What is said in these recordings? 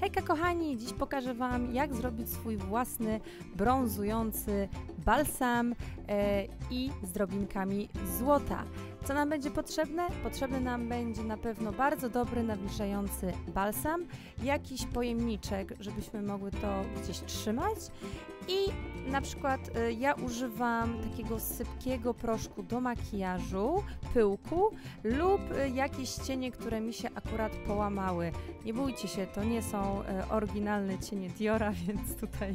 Hejka kochani, dziś pokażę Wam jak zrobić swój własny brązujący balsam e, i z drobinkami złota. Co nam będzie potrzebne? Potrzebny nam będzie na pewno bardzo dobry, nawilżający balsam, jakiś pojemniczek, żebyśmy mogły to gdzieś trzymać i na przykład y, ja używam takiego sypkiego proszku do makijażu, pyłku lub y, jakieś cienie, które mi się akurat połamały. Nie bójcie się, to nie są y, oryginalne cienie Diora, więc tutaj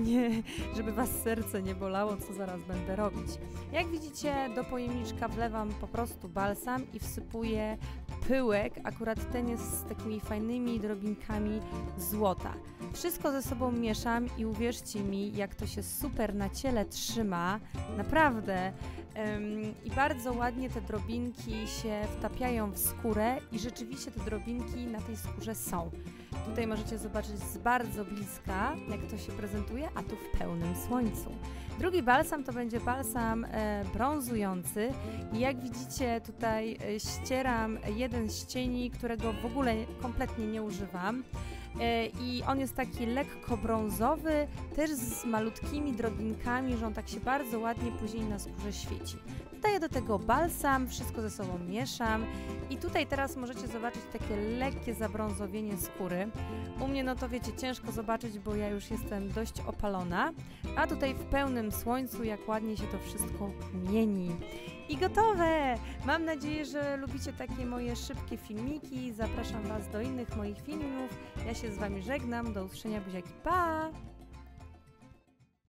nie, żeby Was serce nie bolało, co zaraz będę robić. Jak widzicie, do pojemniczka wlewam po prostu balsam i wsypuję pyłek, akurat ten jest z takimi fajnymi drobinkami złota. Wszystko ze sobą mieszam i uwierzcie mi, jak to się super na ciele trzyma, naprawdę. I bardzo ładnie te drobinki się wtapiają w skórę i rzeczywiście te drobinki na tej skórze są. Tutaj możecie zobaczyć z bardzo bliska, jak to się prezentuje, a tu w pełnym słońcu. Drugi balsam to będzie balsam e, brązujący i jak widzicie tutaj e, ścieram jeden z cieni, którego w ogóle kompletnie nie używam. E, i on jest taki lekko brązowy, też z malutkimi drobinkami, że on tak się bardzo ładnie później na skórze świeci. Dodaję do tego balsam, wszystko ze sobą mieszam i tutaj teraz możecie zobaczyć takie lekkie zabrązowienie skóry. U mnie no to wiecie, ciężko zobaczyć, bo ja już jestem dość opalona, a tutaj w pełnym słońcu jak ładnie się to wszystko mieni. I gotowe! Mam nadzieję, że lubicie takie moje szybkie filmiki. Zapraszam Was do innych moich filmów. Ja się z Wami żegnam. Do usłyszenia buziaki. Pa!